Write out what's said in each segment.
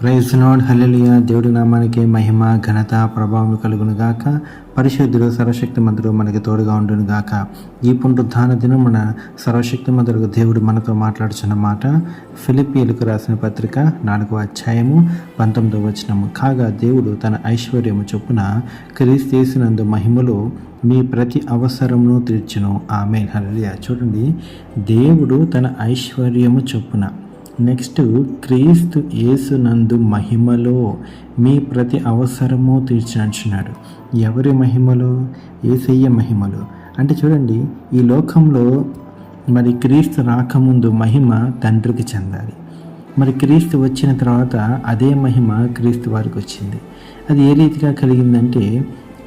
Praise node హల్లెలూయా దేవుడి నామానికి మహిమ ఘనత ప్రభావం కలుగును గాక. పరిశుద్ధుడు సర్వశక్తి మంత్రుడు మనకి తోడుగా ఉండును గాక. ఈ పునరుద్ధాన దినమున మన సర్వశక్తి మంత్రుడు దేవుడు మనతో మాట్లాడుచున్న మాట ఫిలిపీలకు రాసిన పత్రిక నాలుగవ అధ్యాయము పంతొమ్మిదవ వచనము. కాగా దేవుడు తన ఐశ్వర్యము చొప్పున క్రీస్తేసినందు మహిమలో మీ ప్రతి అవసరమును తీర్చును. ఆమె హలలియ చూడండి దేవుడు తన ఐశ్వర్యము చొప్పున నెక్స్ట్ క్రీస్తు యేసునందు మహిమలో మీ ప్రతి అవసరము తీర్చినట్టున్నాడు ఎవరి మహిమలో? ఏసయ్య మహిమలో. అంటే చూడండి ఈ లోకంలో మరి క్రీస్తు రాకముందు మహిమ తండ్రికి చెందాలి. మరి క్రీస్తు వచ్చిన తర్వాత అదే మహిమ క్రీస్తు వారికి వచ్చింది. అది ఏ రీతిగా కలిగిందంటే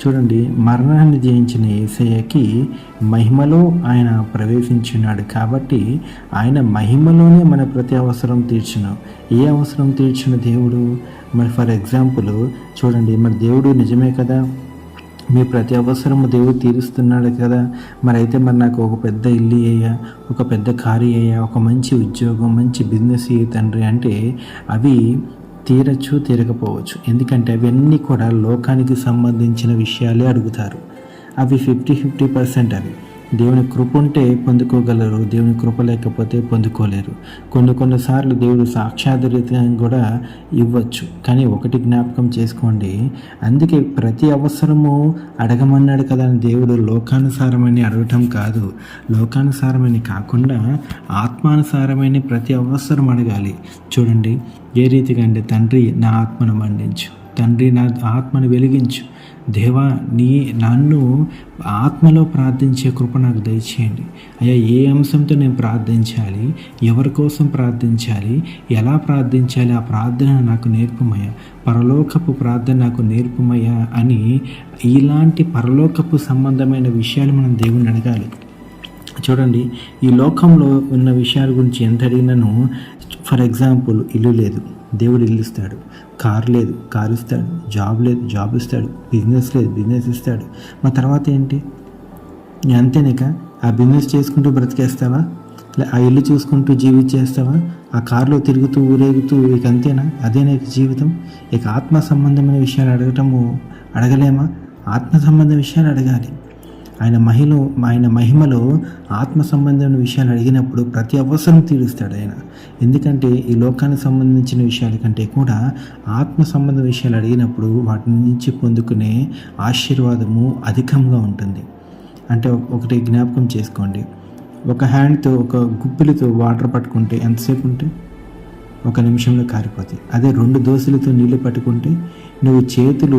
చూడండి మరణాన్ని జయించిన ఏసయ్యకి మహిమలో ఆయన ప్రవేశించున్నాడు కాబట్టి ఆయన మహిమలోనే మన ప్రతి అవసరం తీర్చును. ఏ అవసరం తీర్చిన దేవుడు? మరి ఫర్ ఎగ్జాంపుల్ చూడండి మరి దేవుడు నిజమే కదా? మీ ప్రతి అవసరము దేవుడు తీరుస్తున్నాడు కదా? మరి అయితే మరి నాకు ఒక పెద్ద ఇల్లు అయ్యా ఒక పెద్ద కారు అయ్యా ఒక మంచి ఉద్యోగం మంచి బిజినెస్ అయ్యే తండ్రి అంటే అవి తీరచ్చు తీరకపోవచ్చు ఎందుకంటే అవన్నీ కూడా లోకానికి సంబంధించిన విషయాలే అడుగుతారు. అవి ఫిఫ్టీ ఫిఫ్టీ పర్సెంట్ అవి. దేవుని కృప ఉంటే పొందుకోగలరు దేవుని కృప లేకపోతే పొందుకోలేరు. కొన్ని కొన్నిసార్లు దేవుడు సాక్షాత్రితంగా కూడా ఇవ్వచ్చు. కానీ ఒకటి జ్ఞాపకం చేసుకోండి. అందుకే ప్రతి అవసరము అడగమన్నాడు కదా అని దేవుడు లోకానుసారమని అడగటం కాదు. లోకానుసారమని కాకుండా ఆత్మానుసారమైన ప్రతి అవసరం అడగాలి. చూడండి ఏ రీతిగా అంటే తండ్రి నా ఆత్మను మండించు. తండ్రి నా ఆత్మను వెలిగించు. దేవా నీ నన్ను ఆత్మలో ప్రార్థించే కృప నాకు దయచేయండి. అయ్యా ఏ అంశంతో నేను ప్రార్థించాలి ఎవరి కోసం ప్రార్థించాలి ఎలా ప్రార్థించాలి ఆ ప్రార్థన నాకు నేర్పమయ్యా. పరలోకపు ప్రార్థన నాకు నేర్పమయ్యా అని ఇలాంటి పరలోకపు సంబంధమైన విషయాలు మనం దేవుని అడగాలి. చూడండి ఈ లోకంలో ఉన్న విషయాల గురించి ఎంత అడిగినను ఫర్ ఎగ్జాంపుల్ ఇల్లు లేదు దేవుడు ఇల్లు ఇస్తాడు కార్ లేదు కారు ఇస్తాడు జాబ్ లేదు జాబ్ ఇస్తాడు బిజినెస్ లేదు బిజినెస్ ఇస్తాడు. మా తర్వాత ఏంటి? అంతేనేక ఆ బిజినెస్ చేసుకుంటూ బ్రతికేస్తావా? లే ఆ ఇల్లు చూసుకుంటూ జీవించేస్తావా? ఆ కారులో తిరుగుతూ ఊరేగుతూ ఇక అంతేనా? అదే నీకు జీవితం? ఇక ఆత్మ సంబంధమైన విషయాలు అడగటము అడగలేమా? ఆత్మ సంబంధ విషయాలు అడగాలి. ఆయన మహిలో ఆయన మహిమలో ఆత్మ సంబంధమైన విషయాలు అడిగినప్పుడు ప్రతి అవసరం తీరుస్తాడు ఆయన. ఎందుకంటే ఈ లోకానికి సంబంధించిన విషయాల కంటే కూడా ఆత్మ సంబంధ విషయాలు అడిగినప్పుడు వాటి నుంచి పొందుకునే ఆశీర్వాదము అధికంగా ఉంటుంది. అంటే ఒకటి జ్ఞాపకం చేసుకోండి. ఒక హ్యాండ్తో ఒక గుప్పిలితో వాటర్ పట్టుకుంటే ఎంతసేపు ఉంటే? ఒక నిమిషంలో కారిపోతాయి. అదే రెండు దోశలతో నీళ్ళు పట్టుకుంటే నువ్వు చేతులు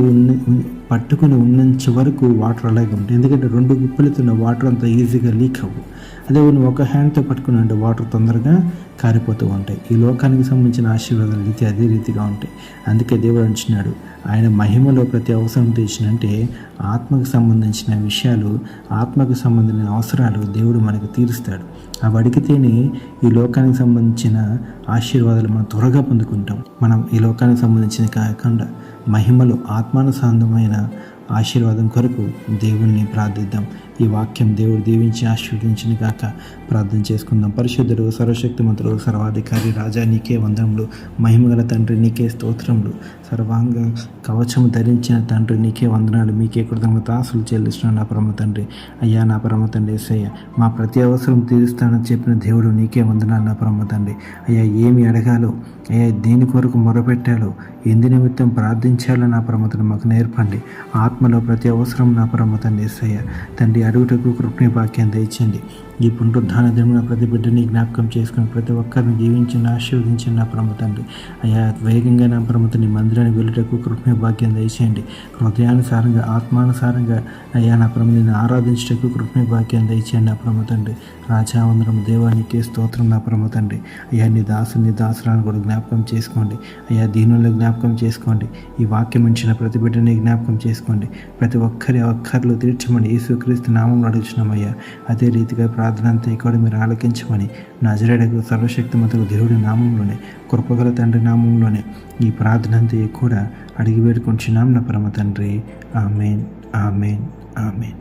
పట్టుకుని ఉన్నంత వరకు వాటర్ అలాగే ఉంటుంది ఎందుకంటే రెండు గుప్పలతో ఉన్న వాటర్ అంత ఈజీగా లీక్ అవ్వు. అదే నువ్వు ఒక హ్యాండ్తో పట్టుకుని అంటే వాటర్ తొందరగా కారిపోతూ ఉంటాయి. ఈ లోకానికి సంబంధించిన ఆశీర్వాదాలు రీతి అదే రీతిగా ఉంటాయి. అందుకే దేవుడు అంటున్నాడు ఆయన మహిమలో ప్రతి అవసరం తీర్చినంటే ఆత్మకు సంబంధించిన విషయాలు ఆత్మకు సంబంధించిన అవసరాలు దేవుడు మనకు తీరుస్తాడు. అవి అడిగితేనే ఈ లోకానికి సంబంధించిన ఆశీర్వాదాలు మనం త్వరగా పొందుకుంటాం. మనం ఈ లోకానికి సంబంధించిన కాకుండా మహిమలు ఆత్మానుసాందమైన ఆశీర్వాదం కొరకు దేవుణ్ణి ప్రార్థిద్దాం. ఈ వాక్యం దేవుడు దీవించి ఆశీర్వదించిన కాక ప్రార్థన చేసుకుందాం. పరిశుద్ధుడు సర్వశక్తిమంతుడు సర్వాధికారి రాజా నీకే వందనములు. మహిమగల తండ్రి నీకే స్తోత్రములు. సర్వాంగ కవచము ధరించిన తండ్రి నీకే వందనాలు. మీకే కృతజ్ఞతాసులు చెల్లిస్తున్నాను నా పరమ తండ్రి. అయ్యా నా పరమ తండ్రి ఎస్ఐయ్య మా ప్రతి అవసరం తీరుస్తానని చెప్పిన దేవుడు నీకే వందనాలు నా పరమ తండ్రి. అయ్యా ఏమి అడగాలో అయ్యా దేని కొరకు మొరపెట్టాలో ఎందు నిమిత్తం ప్రార్థించాలో నా పరమతను మాకు నేర్పండి. ఆత్మలో ప్రతి అవసరం నా పరమతండి ఎస్ఐయ తండ్రి అడుగుటకు కృపణ భాగ్యం దయచండి ఈ పునరుద్ధాన దినమున ప్రతి బిడ్డని జ్ఞాపకం చేసుకుని ప్రతి ఒక్కరిని జీవించిన ఆశీర్వదించిన నా ప్రమతండి అయ్యా వేగంగా నా ప్రమతని మందిరాన్ని వెళ్ళుటకు కృపణ భాగ్యం దయచేయండి. హృదయానుసారంగా ఆత్మానుసారంగా అయ్యా నా ప్రమతిని ఆరాధించటకు కృపణ భాగ్యం దయచేయండి నా ప్రమతండి రాజావందరం దేవానికి స్తోత్రం నా ప్రమతండి అయ్యా నీ దాసుని దాసురాన్ని కూడా జ్ఞాపకం చేసుకోండి. అయ్యా దీనుల్లో జ్ఞాపకం చేసుకోండి. ఈ వాక్యం ఇచ్చిన ప్రతి బిడ్డని జ్ఞాపకం చేసుకోండి. ప్రతి ఒక్కరి ఒక్కరిలో తీర్చమని యేసుక్రీస్తు నామం అడుగుతున్నామయ్యా అదే రీతిగా ప్రార్థన అంతా ఇక్కడ మీరు ఆలకించమని నజరేడకు సర్వశక్తిమంతుడు దేవుడి నామంలోనే కృపగల తండ్రి నామంలోనే ఈ ప్రార్థన అంతా కూడా అడిగి వేడుకుంటున్నాం నా పరమ తండ్రి. Amen amen amen.